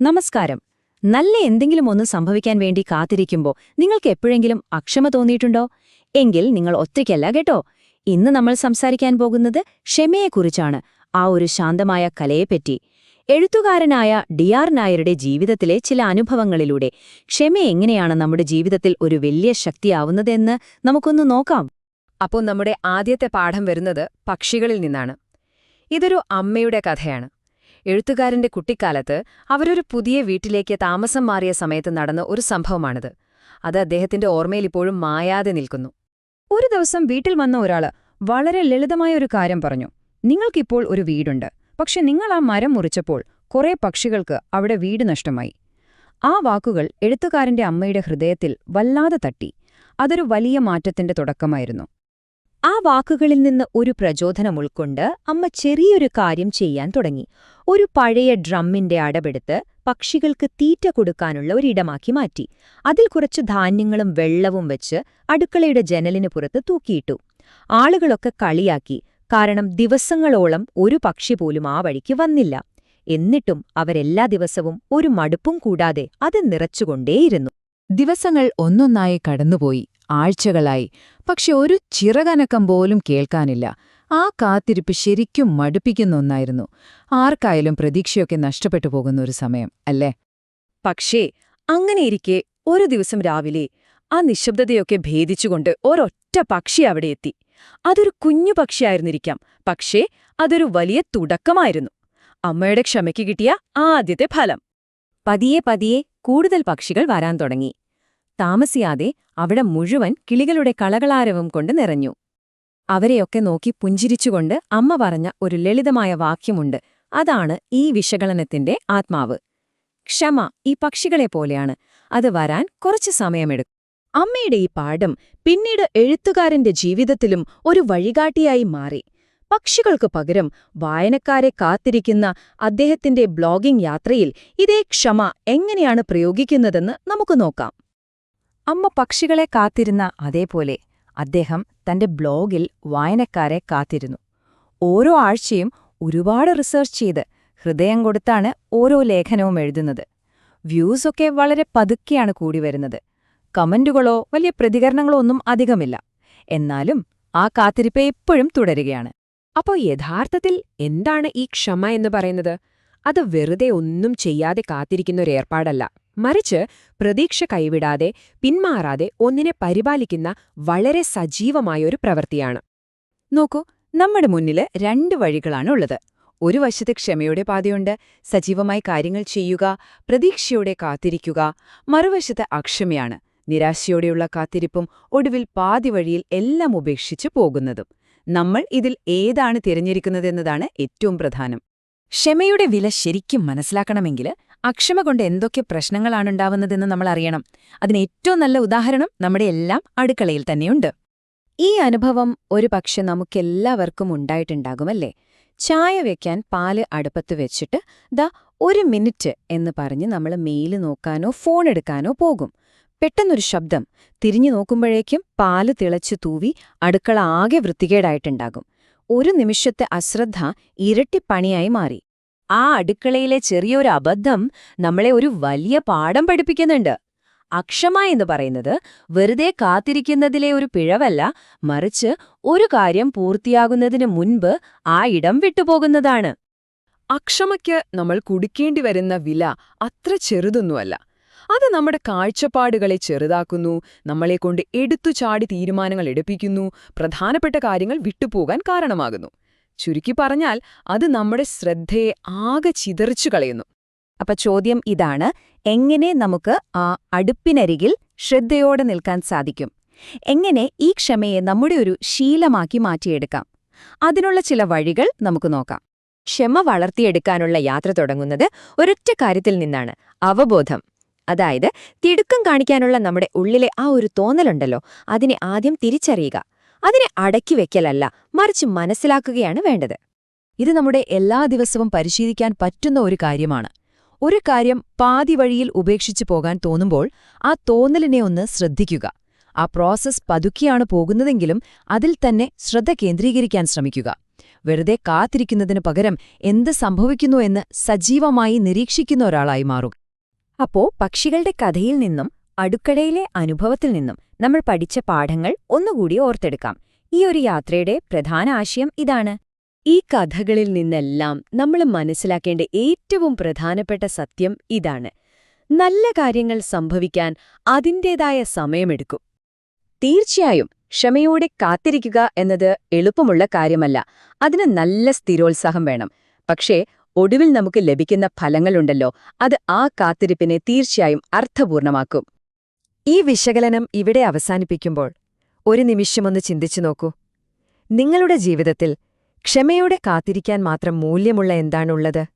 നമസ്കാരം. നല്ല എന്തെങ്കിലും ഒന്ന് സംഭവിക്കാൻ വേണ്ടി കാത്തിരിക്കുമ്പോൾ നിങ്ങൾക്ക് എപ്പോഴെങ്കിലും അക്ഷമ തോന്നിയിട്ടുണ്ടോ? എങ്കിൽ നിങ്ങൾ ഒറ്റയ്ക്കല്ല കേട്ടോ. ഇന്ന് നമ്മൾ സംസാരിക്കാൻ പോകുന്നത് ക്ഷമയെക്കുറിച്ചാണ്. ആ ഒരു ശാന്തമായ കലയെപ്പറ്റി. എഴുത്തുകാരനായ ഡി ആർ നായരുടെ ജീവിതത്തിലെ ചില അനുഭവങ്ങളിലൂടെ ക്ഷമ എങ്ങനെയാണ് നമ്മുടെ ജീവിതത്തിൽ ഒരു വലിയ ശക്തിയാവുന്നതെന്ന് നമുക്കൊന്ന് നോക്കാം. അപ്പോൾ നമ്മുടെ ആദ്യത്തെ പാഠം വരുന്നത് പക്ഷികളിൽ നിന്നാണ്. ഇതൊരു അമ്മയുടെ കഥയാണ്. എഴുത്തുകാരന്റെ കുട്ടിക്കാലത്ത് അവരൊരു പുതിയ വീട്ടിലേക്ക് താമസം മാറിയ സമയത്ത് നടന്ന ഒരു സംഭവമാണിത്. അത് അദ്ദേഹത്തിന്റെ ഓർമ്മയിൽ ഇപ്പോഴും മായാതെ നിൽക്കുന്നു. ഒരു ദിവസം വീട്ടിൽ വന്ന ഒരാൾ വളരെ ലളിതമായ ഒരു കാര്യം പറഞ്ഞു. നിങ്ങൾക്കിപ്പോൾ ഒരു വീടുണ്ട്. പക്ഷെ നിങ്ങൾ ആ മരം മുറിച്ചപ്പോൾ കുറേ പക്ഷികൾക്ക് അവിടെ വീട് നഷ്ടമായി. ആ വാക്കുകൾ എഴുത്തുകാരന്റെ അമ്മയുടെ ഹൃദയത്തിൽ വല്ലാതെ തട്ടി. അതൊരു വലിയ മാറ്റത്തിന്റെ തുടക്കമായിരുന്നു. ആ വാക്കുകളിൽ നിന്ന് ഒരു പ്രചോദനം ഉൾക്കൊണ്ട് അമ്മ ചെറിയൊരു കാര്യം ചെയ്യാൻ തുടങ്ങി. ഒരു പഴയ ഡ്രമ്മിന്റെ അടപെടുത്ത് പക്ഷികൾക്ക് തീറ്റ കൊടുക്കാനുള്ള ഒരിടമാക്കി മാറ്റി. അതിൽ കുറച്ച് ധാന്യങ്ങളും വെള്ളവും വെച്ച് അടുക്കളയുടെ ജനലിന് പുറത്ത് തൂക്കിയിട്ടു. ആളുകളൊക്കെ കളിയാക്കി കാരണം ദിവസങ്ങളോളം ഒരു പക്ഷി പോലും ആ വഴിക്ക് വന്നില്ല. എന്നിട്ടും അവരെല്ലാ ദിവസവും ഒരു മടുപ്പും കൂടാതെ അത് നിറച്ചുകൊണ്ടേയിരുന്നു. ദിവസങ്ങൾ ഒന്നൊന്നായി കടന്നുപോയി ആഴ്ചകളായി. പക്ഷെ ഒരു ചിറകനക്കം പോലും കേൾക്കാനില്ല. ആ കാത്തിരിപ്പ് ശരിക്കും മടുപ്പിക്കുന്ന ഒന്നായിരുന്നു. ആർക്കായാലും പ്രതീക്ഷയൊക്കെ നഷ്ടപ്പെട്ടു പോകുന്ന ഒരു സമയം അല്ലേ? പക്ഷേ അങ്ങനെയിരിക്കെ ഒരു ദിവസം രാവിലെ ആ നിശബ്ദതയൊക്കെ ഭേദിച്ചുകൊണ്ട് ഒരൊറ്റ പക്ഷി അവിടെ എത്തി. അതൊരു കുഞ്ഞു പക്ഷിയായിരുന്നിരിക്കാം. പക്ഷേ അതൊരു വലിയ തുടക്കമായിരുന്നു. അമ്മയുടെ ക്ഷമയ്ക്ക് കിട്ടിയ ആദ്യത്തെ ഫലം. പതിയെ പതിയെ കൂടുതൽ പക്ഷികൾ വരാൻ തുടങ്ങി. താമസിയാതെ അവിടെ മുഴുവൻ കിളികളുടെ കളകളാരവം കൊണ്ട് നിറഞ്ഞു. അവരെയൊക്കെ നോക്കി പുഞ്ചിരിച്ചുകൊണ്ട് അമ്മ പറഞ്ഞ ഒരു ലളിതമായ വാക്യമുണ്ട്. അതാണ് ഈ വിശകലനത്തിന്റെ ആത്മാവ്. ക്ഷമ ഈ പക്ഷികളെ പോലെയാണ്. അത് വരാൻ കുറച്ച് സമയമെടുക്കും. അമ്മയുടെ ഈ പാഠം പിന്നീട് എഴുത്തുകാരന്റെ ജീവിതത്തിലും ഒരു വഴികാട്ടിയായി മാറി. പക്ഷികൾക്ക് പകരം വായനക്കാരെ കാത്തിരിക്കുന്ന അദ്ദേഹത്തിന്റെ ബ്ലോഗിംഗ് യാത്രയിൽ ഇതേ ക്ഷമ എങ്ങനെയാണ് പ്രയോഗിക്കുന്നതെന്ന് നമുക്ക് നോക്കാം. അമ്മ പക്ഷികളെ കാത്തിരുന്ന അതേപോലെ അദ്ദേഹം തന്റെ ബ്ലോഗിൽ വായനക്കാരെ കാത്തിരുന്നു. ഓരോ ആഴ്ചയും ഒരുപാട് റിസർച്ച് ചെയ്ത് ഹൃദയം കൊടുത്താണ് ഓരോ ലേഖനവും എഴുതുന്നത്. വ്യൂസൊക്കെ വളരെ പതുക്കെയാണ് കൂടി വരുന്നത്. കമന്റുകളോ വലിയ പ്രതികരണങ്ങളോ ഒന്നും അധികമില്ല. എന്നാലും ആ കാത്തിരിപ്പ് എപ്പോഴും തുടരുകയാണ്. അപ്പോൾ യഥാർത്ഥത്തിൽ എന്താണ് ഈ ക്ഷമ എന്ന് പറയുന്നത്? അത് വെറുതെ ഒന്നും ചെയ്യാതെ കാത്തിരിക്കുന്ന ഒരു മറിച്ച് പ്രതീക്ഷ കൈവിടാതെ പിന്മാറാതെ ഒന്നിനെ പരിപാലിക്കുന്ന വളരെ സജീവമായൊരു പ്രവൃത്തിയാണ്. നോക്കൂ നമ്മുടെ മുന്നിൽ രണ്ട് വഴികളാണ് ഉള്ളത്. ഒരു വശത്ത് ക്ഷമയുടെ പാതയുണ്ട് സജീവമായി കാര്യങ്ങൾ ചെയ്യുക പ്രതീക്ഷയോടെ കാത്തിരിക്കുക. മറുവശത്ത് അക്ഷമയാണ് നിരാശയോടെയുള്ള കാത്തിരിപ്പും ഒടുവിൽ പാതി വഴിയിൽ എല്ലാം ഉപേക്ഷിച്ച് പോകുന്നതും. നമ്മൾ ഇതിൽ ഏതാണ് തിരഞ്ഞെടുക്കുന്നതെന്നതാണ് ഏറ്റവും പ്രധാനം. ക്ഷമയുടെ വില ശരിക്കും മനസ്സിലാക്കണമെങ്കിൽ അക്ഷമ കൊണ്ട് എന്തൊക്കെ പ്രശ്നങ്ങളാണുണ്ടാവുന്നതെന്ന് നമ്മൾ അറിയണം. അതിന് ഏറ്റവും നല്ല ഉദാഹരണം നമ്മുടെ എല്ലാം അടുക്കളയിൽ തന്നെയുണ്ട്. ഈ അനുഭവം ഒരു പക്ഷെ നമുക്കെല്ലാവർക്കും ഉണ്ടായിട്ടുണ്ടാകുമല്ലേ? ചായ വെക്കാൻ പാൽ അടുപ്പത്ത് വെച്ചിട്ട് ദാ ഒരു മിനിറ്റ് എന്ന് പറഞ്ഞ് നമ്മൾ മെയിൽ നോക്കാനോ ഫോൺ എടുക്കാനോ പോകും. പെട്ടെന്നൊരു ശബ്ദം തിരിഞ്ഞു നോക്കുമ്പോഴേക്കും പാൽ തിളച്ചു തൂവി അടുക്കള ആകെ വൃത്തികേടായിട്ടുണ്ടാകും. ഒരു നിമിഷത്തെ അശ്രദ്ധ ഇരട്ടിപ്പണിയായി മാറി. ആ അടുക്കളയിലെ ചെറിയൊരു അബദ്ധം നമ്മളെ ഒരു വലിയ പാഠം പഠിപ്പിക്കുന്നുണ്ട്. അക്ഷമ എന്ന് പറയുന്നത് വെറുതെ കാത്തിരിക്കുന്നതിലെ ഒരു പിഴവല്ല മറിച്ച് ഒരു കാര്യം പൂർത്തിയാകുന്നതിന് മുൻപ് ആ ഇടം വിട്ടുപോകുന്നതാണ്. അക്ഷമയ്ക്ക് നമ്മൾ കുടിക്കേണ്ടി വരുന്ന വില അത്ര ചെറുതൊന്നുമല്ല. അത് നമ്മുടെ കാഴ്ചപ്പാടുകളെ ചെറുതാക്കുന്നു നമ്മളെ കൊണ്ട് നമ്മളെക്കൊണ്ട് എടുത്തുചാടി തീരുമാനങ്ങൾ എടുപ്പിക്കുന്നു പ്രധാനപ്പെട്ട കാര്യങ്ങൾ വിട്ടുപോകാൻ കാരണമാകുന്നു. ചുരുക്കി പറഞ്ഞാൽ അത് നമ്മുടെ ശ്രദ്ധയെ ആകെ ചിതറിച്ചു കളയുന്നു. അപ്പൊ ചോദ്യം ഇതാണ് എങ്ങനെ നമുക്ക് ആ അടുപ്പിനരികിൽ ശ്രദ്ധയോടെ നിൽക്കാൻ സാധിക്കും? എങ്ങനെ ഈ ക്ഷമയെ നമ്മുടെ ഒരു ശീലമാക്കി മാറ്റിയെടുക്കാം? അതിനുള്ള ചില വഴികൾ നമുക്ക് നോക്കാം. ക്ഷമ വളർത്തിയെടുക്കാനുള്ള യാത്ര തുടങ്ങുന്നത് ഒരൊറ്റ കാര്യത്തിൽ നിന്നാണ് അവബോധം. അതായത് തിടുക്കം കാണിക്കാനുള്ള നമ്മുടെ ഉള്ളിലെ ആ ഒരു തോന്നലുണ്ടല്ലോ അതിനെ ആദ്യം തിരിച്ചറിയുക. അതിനെ അടക്കി വെക്കലല്ല മറിച്ച് മനസ്സിലാക്കുകയാണ് വേണ്ടത്. ഇത് നമ്മുടെ എല്ലാ ദിവസവും പരിശീലിക്കാൻ പറ്റുന്ന ഒരു കാര്യമാണ്. ഒരു കാര്യം പാതി വഴിയിൽ ഉപേക്ഷിച്ചു പോകാൻ തോന്നുമ്പോൾ ആ തോന്നലിനെ ഒന്ന് ശ്രദ്ധിക്കുക. ആ പ്രോസസ് പതുക്കിയാണ് പോകുന്നതെങ്കിലും അതിൽ തന്നെ ശ്രദ്ധ കേന്ദ്രീകരിക്കാൻ ശ്രമിക്കുക. വെറുതെ കാത്തിരിക്കുന്നതിനു പകരം എന്ത് സംഭവിക്കുന്നു എന്ന് സജീവമായി നിരീക്ഷിക്കുന്ന ഒരാളായി മാറുക അപ്പോ പക്ഷികളുടെ കഥയിൽ നിന്നും അടുക്കളയിലെ അനുഭവത്തിൽ നിന്നും നമ്മൾ പഠിച്ച പാഠങ്ങൾ ഒന്നുകൂടി ഓർത്തെടുക്കാം. ഈ ഒരു യാത്രയുടെ പ്രധാന ആശയം ഇതാണ്. ഈ കഥകളിൽ നിന്നെല്ലാം നമ്മൾ മനസ്സിലാക്കേണ്ട ഏറ്റവും പ്രധാനപ്പെട്ട സത്യം ഇതാണ്. നല്ല കാര്യങ്ങൾ സംഭവിക്കാൻ അതിന്റേതായ സമയമെടുക്കും. തീർച്ചയായും ക്ഷമയോടെ കാത്തിരിക്കുക എന്നത് എളുപ്പമുള്ള കാര്യമല്ല. അതിന് നല്ല സ്ഥിരോത്സാഹം വേണം. പക്ഷേ ഒടുവിൽ നമുക്ക് ലഭിക്കുന്ന ഫലങ്ങളുണ്ടല്ലോ. അത് ആ കാത്തിരിപ്പിനെ തീർച്ചയായും അർത്ഥപൂർണമാക്കും. ഈ വിശകലനം ഇവിടെ അവസാനിപ്പിക്കുമ്പോൾ ഒരു നിമിഷമൊന്ന് ചിന്തിച്ചു നോക്കൂ. നിങ്ങളുടെ ജീവിതത്തിൽ ക്ഷമയോടെ കാത്തിരിക്കാൻ മാത്രം മൂല്യമുള്ള എന്താണുള്ളത്?